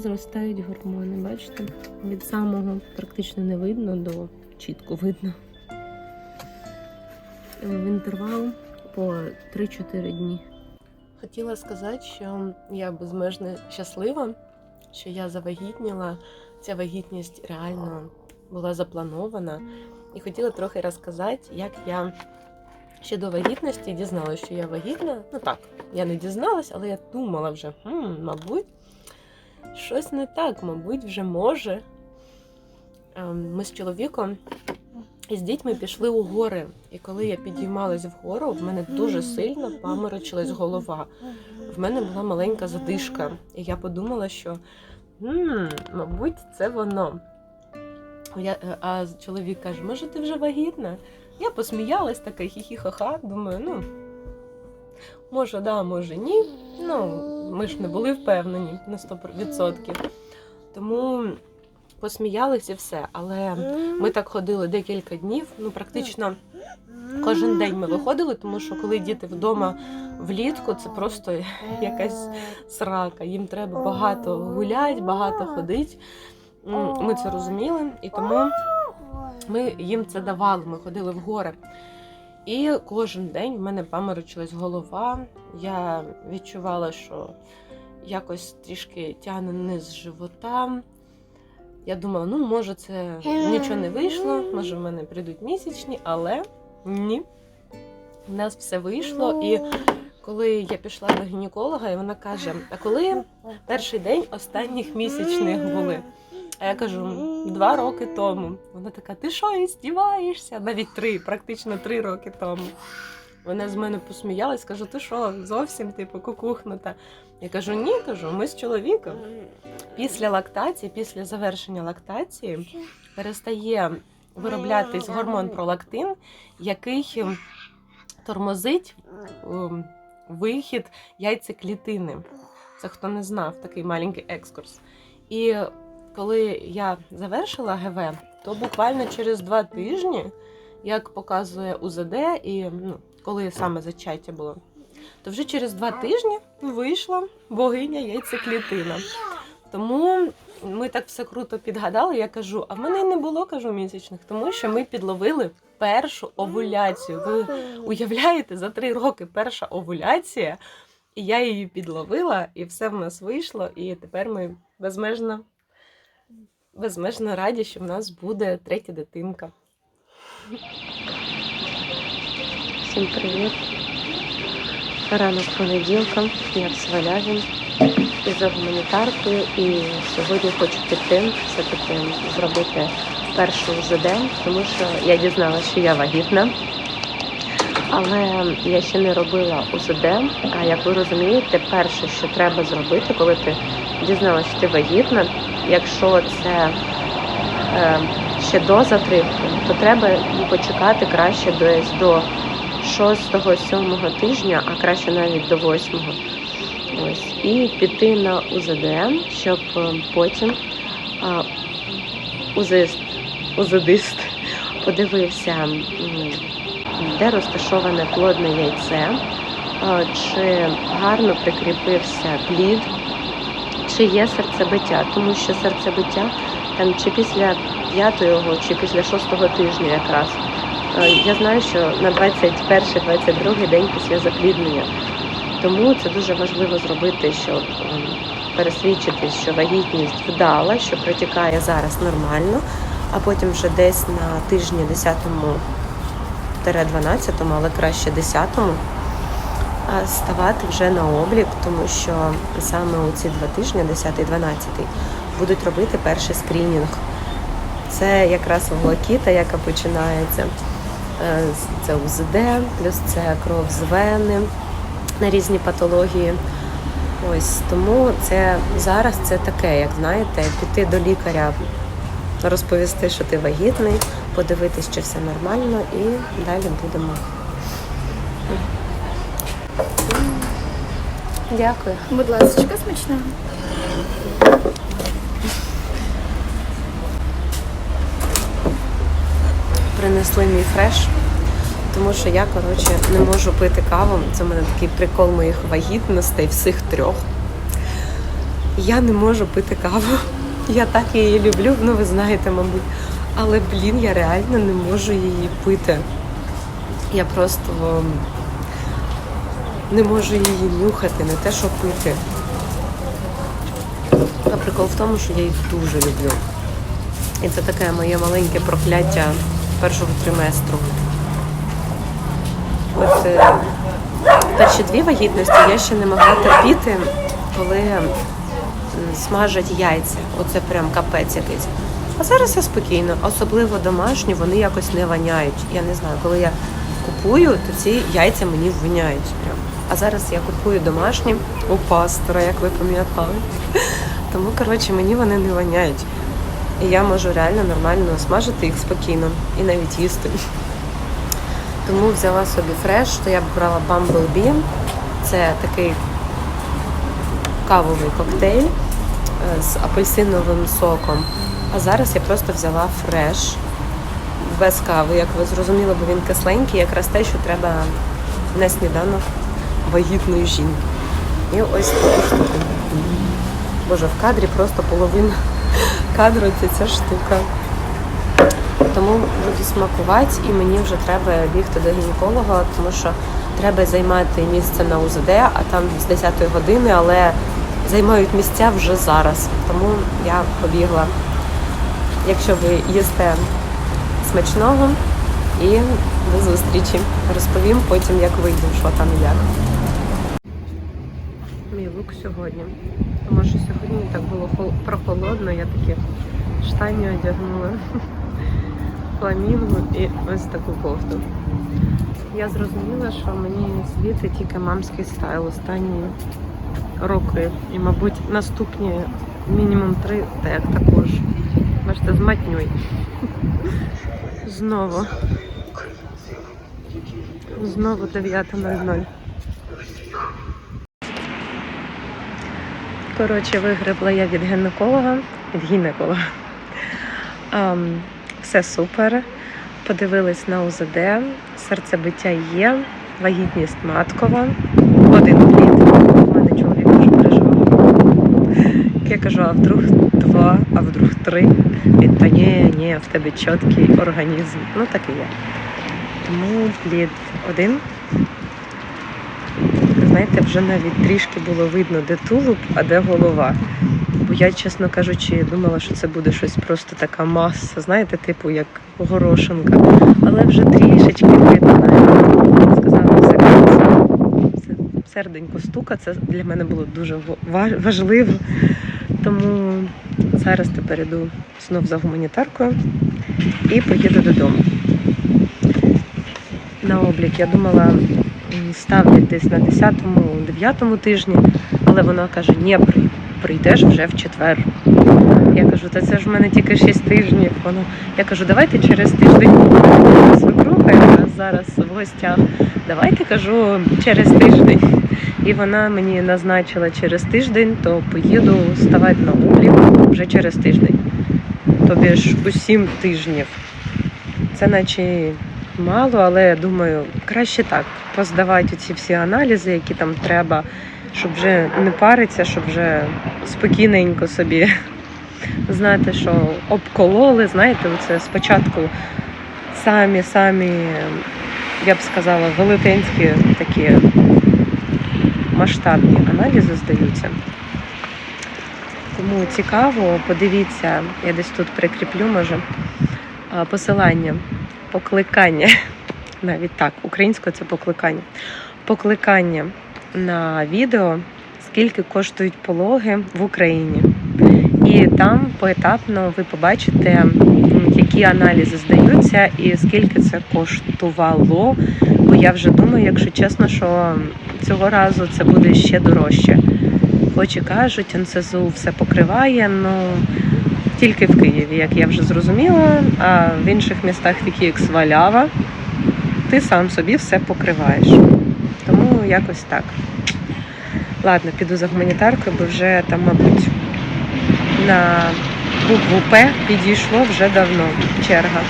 зростають гормони. Бачите? Від самого практично не видно до чітко видно. В інтервал по 3-4 дні. Хотіла сказати, що я безмежно щаслива, що я завагітніла. Ця вагітність реально була запланована. І хотіла трохи розказати, як я ще до вагітності дізналася, що я вагітна. Ну так, я не дізналась, але я думала вже, хм, мабуть, щось не так, мабуть, вже може. Ем, Ми з чоловіком і з дітьми пішли у гори. І коли я підіймалась вгору, в мене дуже сильно паморочилась голова. В мене була маленька задишка. І я подумала, що «М, мабуть, це воно. Я, е, а чоловік каже, може, ти вже вагітна? Я посміялась така хі-хі-ха-ха. Думаю, ну може, да, може ні. Ну, ми ж не були впевнені на 100%. Тому посміялись і все. Але ми так ходили декілька днів, ну практично кожен день ми виходили, тому що коли діти вдома влітку, це просто якась срака. Їм треба багато гуляти, багато ходити. Ми це розуміли, і тому ми їм це давали. Ми ходили в гори. І кожен день в мене паморочилась голова. Я відчувала, що якось трішки тягне низ живота. Я думала, ну може це нічого не вийшло, може в мене прийдуть місячні, але ні. У нас все вийшло. І коли я пішла до гінеколога, і вона каже: А коли перший день останніх місячних були? А я кажу, два роки тому. Вона така, ти що, і здіваєшся? Навіть три, практично три роки тому. Вона з мене посміялась, кажу, ти що, зовсім типу кукухнута. Я кажу, ні, кажу, ми з чоловіком. Після лактації, після завершення лактації, перестає вироблятись гормон пролактин, який тормозить вихід яйцеклітини. Це хто не знав, такий маленький екскурс. І коли я завершила ГВ, то буквально через два тижні, як показує УЗД, і ну, коли саме зачаття було, то вже через два тижні вийшла богиня яйцеклітина. Тому ми так все круто підгадали. Я кажу, а в мене не було кажу місячних, тому що ми підловили першу овуляцію. Ви уявляєте, за три роки перша овуляція, і я її підловила, і все в нас вийшло. І тепер ми безмежно, безмежно раді, що в нас буде третя дитинка. Всім привіт! Ранок понеділка, я в Сваляві і за гуманітаркою. І сьогодні хочу піти все-таки зробити першу УЗД, тому що я дізналася, що я вагітна. Але я ще не робила УЗД. А як ви розумієте, перше, що треба зробити, коли ти дізналася, що ти вагітна, якщо це е, ще до затримки, то треба почекати краще десь до 6-7 тижня, а краще навіть до 8-го. Ось. І піти на УЗД, щоб е, потім а, УЗИст, УЗДист подивився, де розташоване плодне яйце, а, чи гарно прикріпився плід, чи є серцебиття, тому що серцебиття там чи після п'ятого, чи після шостого тижня якраз. Е, Я знаю, що на 21-22 день після запліднення. Тому це дуже важливо зробити, щоб ем, пересвідчитись, що вагітність вдала, що протікає зараз нормально, а потім вже десь на тижні 10-12, але краще 10-му, а, ставати вже на облік, тому що саме у ці два тижні, 10 і 12, будуть робити перший скринінг. Це якраз волокіта, яка починається. Е, Це УЗД, плюс це кров з вени на різні патології. Ось тому це зараз це таке, як знаєте, піти до лікаря, розповісти, що ти вагітний, подивитись, чи все нормально, і далі будемо. Дякую. Будь ласка, смачного. принесли мій фреш, тому що я, коротше, не можу пити каву. Це в мене такий прикол моїх вагітностей, всіх трьох. Я не можу пити каву. Я так її люблю, ну ви знаєте, мабуть. Але, блін, я реально не можу її пити. Я просто м, не можу її нюхати, не те, що пити. А прикол в тому, що я її дуже люблю. І це таке моє маленьке прокляття першого триместру. От перші дві вагітності я ще не могла терпіти, коли смажать яйця. Оце прям капець якийсь. А зараз я спокійно, особливо домашні, вони якось не воняють. Я не знаю, коли я купую, то ці яйця мені воняють. Прям. А зараз я купую домашні у пастора, як ви пам'ятали. Тому, коротше, мені вони не воняють. І я можу реально нормально смажити їх спокійно і навіть їсти. Тому взяла собі фреш, то я б брала Bumblebee. Це такий кавовий коктейль е, з апельсиновим соком. А зараз я просто взяла фреш без кави, як ви зрозуміли, бо він кисленький, якраз те, що треба на сніданок вагітної жінки. І ось таку штуку. Боже, в кадрі просто половина кадру це ця штука. Тому буду смакувати і мені вже треба бігти до гінеколога, тому що треба займати місце на УЗД, а там з 10-ї години, але займають місця вже зараз. Тому я побігла. Якщо ви їсте смачного і до зустрічі. Розповім потім, як вийду, що там і як. Лук сьогодні. Тому що сьогодні так було прохолодно, я такі штані одягнула, фламінгу і ось таку кофту. Я зрозуміла, що мені світить тільки мамський стайл останні роки. І, мабуть, наступні мінімум три так також. Бачите, з матньою. Знову. Знову 9.00. Коротше, вигребла я від гінеколога. Від гінеколога. Ам, все супер. Подивились на УЗД. Серцебиття є, вагітність маткова. Один плід. У мене чоловік дуже переживав. Я кажу, а вдруг два, а вдруг три. Він та ні, ні, в тебе чіткий організм. Ну так і є. Тому плід один. Знаєте, вже навіть трішки було видно, де тулуб, а де голова. Бо я, чесно кажучи, думала, що це буде щось просто така маса, знаєте, типу як горошинка. Але вже трішечки видно. Сказала, все класно. Серденько стука. Це для мене було дуже важливо. Тому зараз тепер іду знов за гуманітаркою і поїду додому. На облік я думала, м, ставлять десь на 10-9 тижні, але вона каже, ні, при- прийдеш вже в четвер. Я кажу, та це ж в мене тільки 6 тижнів. Вона, я кажу, давайте через тиждень свекруха зараз в гостях. Давайте кажу через тиждень. І вона мені назначила через тиждень, то поїду ставати на облік вже через тиждень. Тобі ж у 7 тижнів. Це наче і мало, але я думаю, краще так поздавати ці всі аналізи, які там треба, щоб вже не паритися, щоб вже спокійненько собі знати, що обкололи. Знаєте, оце спочатку самі, самі, я б сказала, велетенські такі масштабні аналізи здаються. Кому цікаво, подивіться, я десь тут прикріплю, може, посилання, покликання. Навіть так, українською це покликання. Покликання на відео, скільки коштують пологи в Україні. І там поетапно ви побачите, які аналізи здаються і скільки це коштувало. Бо я вже думаю, якщо чесно, що цього разу це буде ще дорожче. Хоч і кажуть, НСЗУ все покриває, ну тільки в Києві, як я вже зрозуміла, а в інших містах, такі як Свалява, ти сам собі все покриваєш. Тому якось так. Ладно, піду за гуманітаркою, бо вже там, мабуть, на букву П підійшло вже давно черга.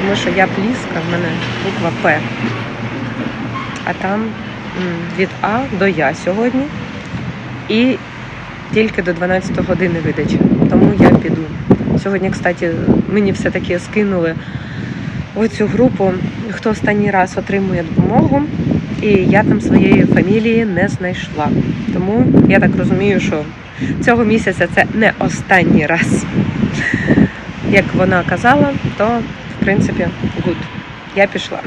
Тому що я пліска, в мене буква П. А там від А до Я сьогодні. І тільки до 12 години видачі. Тому я піду. Сьогодні, кстати, мені все-таки скинули в цю групу, хто останній раз отримує допомогу. І я там своєї фамілії не знайшла. Тому я так розумію, що цього місяця це не останній раз. Як вона казала, то в принципі гуд. Я пішла.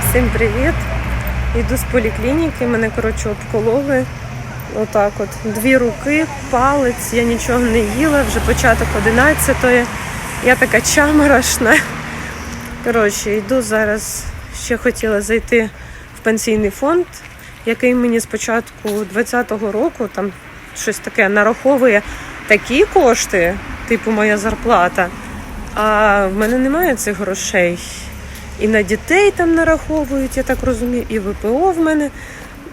Всім привіт! Йду з поліклініки, мене коротше обкололи. Отак от. Дві руки, палець, я нічого не їла, вже початок 11-ї. Я така чаморошна. Коротше, йду зараз. Ще хотіла зайти в пенсійний фонд, який мені спочатку 20-го року там щось таке нараховує такі кошти, типу моя зарплата. А в мене немає цих грошей. І на дітей там нараховують, я так розумію, і ВПО в мене.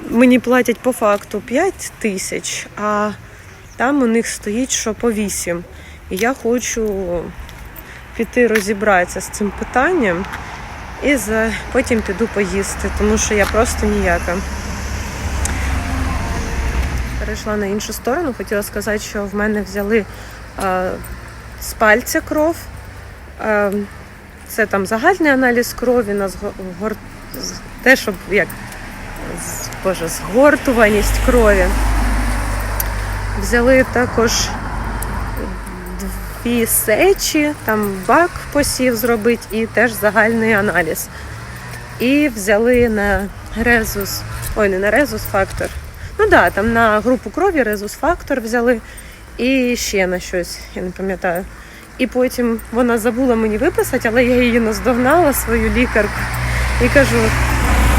Мені платять по факту 5 тисяч, а там у них стоїть, що по 8. І я хочу піти розібратися з цим питанням і за... потім піду поїсти, тому що я просто ніяка. Перейшла на іншу сторону, хотіла сказати, що в мене взяли а, з пальця кров. А, це там загальний аналіз крові, на гор... те, щоб як Боже, згортуваність крові. Взяли також дві сечі, там бак посів зробити і теж загальний аналіз. І взяли на резус, ой, не на резус фактор. Ну так, да, там на групу крові резус фактор взяли і ще на щось, я не пам'ятаю. І потім вона забула мені виписати, але я її наздогнала, свою лікарку, і кажу: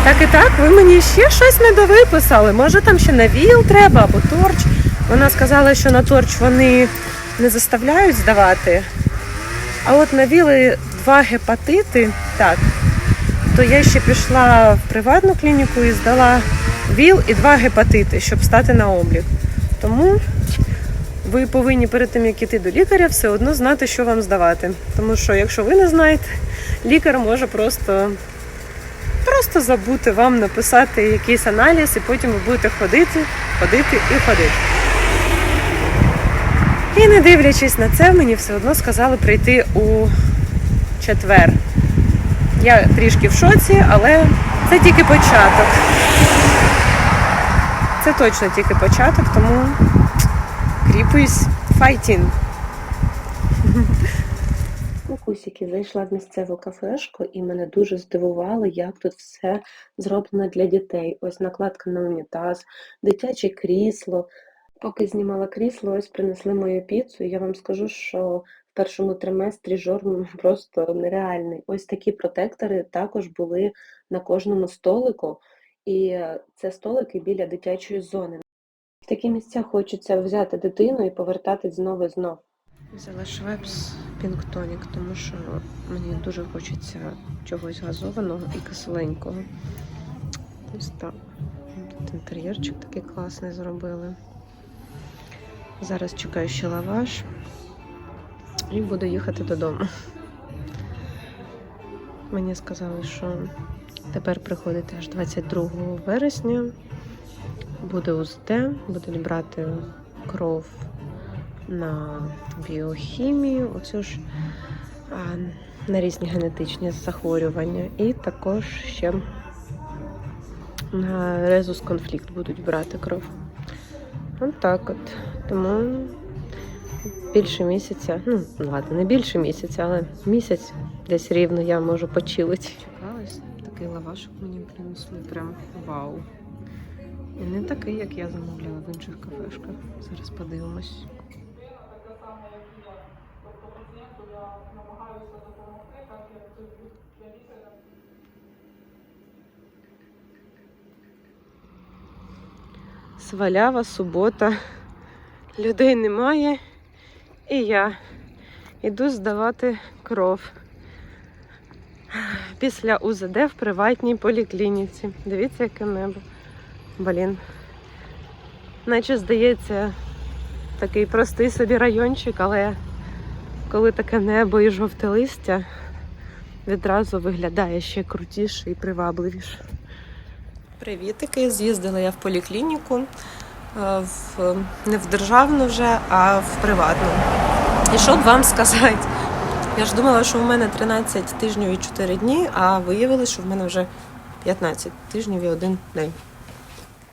так і так, ви мені ще щось не довиписали. Може там ще на ВІЛ треба або торч. Вона сказала, що на торч вони не заставляють здавати. А от на ВІЛи два гепатити, так, то я ще пішла в приватну клініку і здала ВІЛ і два гепатити, щоб стати на облік. Тому ви повинні перед тим, як іти до лікаря, все одно знати, що вам здавати. Тому що якщо ви не знаєте, лікар може просто, просто забути вам написати якийсь аналіз, і потім ви будете ходити, ходити і ходити. І не дивлячись на це, мені все одно сказали прийти у четвер. Я трішки в шоці, але це тільки початок. Це точно тільки початок, тому кріпуюсь файтін. Кукусики зайшла в місцеву кафешку і мене дуже здивувало, як тут все зроблено для дітей. Ось накладка на унітаз, дитяче крісло. Поки знімала крісло, ось принесли мою піцу. І я вам скажу, що в першому триместрі жорм просто нереальний. Ось такі протектори також були на кожному столику, і це столики біля дитячої зони. В такі місця хочеться взяти дитину і повертатись знову і знов. Взяла швепс пінктонік, тому що мені дуже хочеться чогось газованого і кисленького. Ось так. Тут інтер'єрчик такий класний зробили. Зараз чекаю ще лаваш і буду їхати додому. Мені сказали, що тепер приходить аж 22 вересня. Буде УЗД, будуть брати кров на біохімію, оцю ж на різні генетичні захворювання. І також ще на резус конфлікт будуть брати кров. От так от. Тому більше місяця, ну ладно, не більше місяця, але місяць десь рівно я можу почилити. Чекалась, такий лавашок мені принесли, прям вау. І не такий, як я замовляла в інших кафешках. Зараз подивимось. Свалява субота. Людей немає. І я йду здавати кров після УЗД в приватній поліклініці. Дивіться, яке небо. Блін. Наче здається, такий простий собі райончик, але коли таке небо і жовте листя, відразу виглядає ще крутіше і привабливіше. Привітики! З'їздила я в поліклініку е, в, не в державну вже, а в приватну. І що б вам сказати? Я ж думала, що в мене 13 тижнів і 4 дні, а виявилось, що в мене вже 15 тижнів і один день.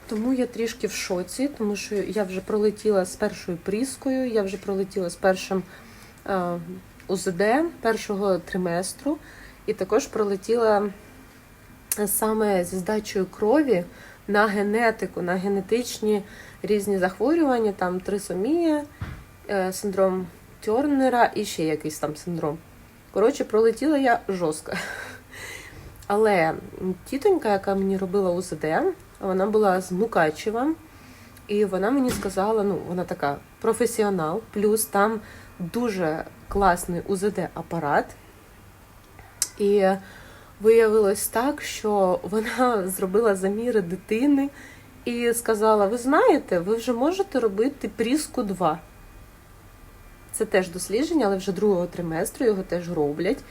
Тому я трішки в шоці, тому що я вже пролетіла з першою пріскою, я вже пролетіла з першим е, УЗД першого триместру, і також пролетіла саме зі здачею крові на генетику, на генетичні різні захворювання, там трисомія, е, синдром Тернера і ще якийсь там синдром. Коротше, пролетіла я жорстко. Але тітонька, яка мені робила УЗД, вона була з Мукачева, і вона мені сказала: ну, вона така професіонал, плюс там дуже класний УЗД-апарат. І виявилось так, що вона зробила заміри дитини і сказала: Ви знаєте, ви вже можете робити пріску 2. Це теж дослідження, але вже другого триместру його теж роблять.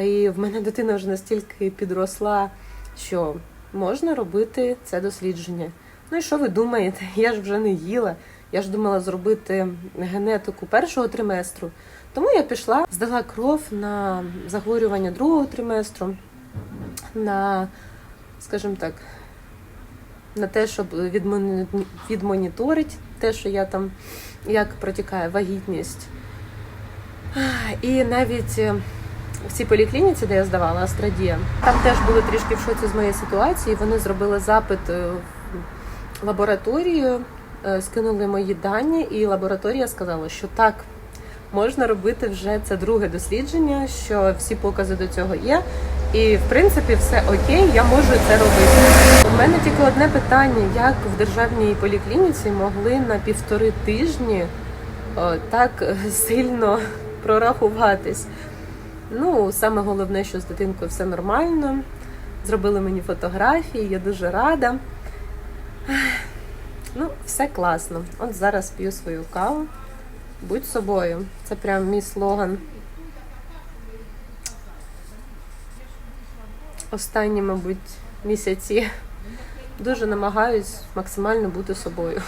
І в мене дитина вже настільки підросла, що можна робити це дослідження. Ну і що ви думаєте? Я ж вже не їла. Я ж думала зробити генетику першого триместру. Тому я пішла, здала кров на захворювання другого триместру, на, скажімо так, на те, щоб відмоніторити те, що я там, як протікає вагітність. І навіть е, в цій поліклініці, де я здавала Астрадія, там теж були трішки в шоці з моєї ситуації. Вони зробили запит е, в лабораторію, е, скинули мої дані, і лабораторія сказала, що так, можна робити вже це друге дослідження, що всі покази до цього є. І в принципі все окей, я можу це робити. У мене тільки одне питання: як в державній поліклініці могли на півтори тижні о, так е, сильно прорахуватись? Ну, саме головне, що з дитинкою все нормально. Зробили мені фотографії, я дуже рада. Ну, все класно. От зараз п'ю свою каву. Будь собою. Це прям мій слоган. Останні, мабуть, місяці дуже намагаюсь максимально бути собою.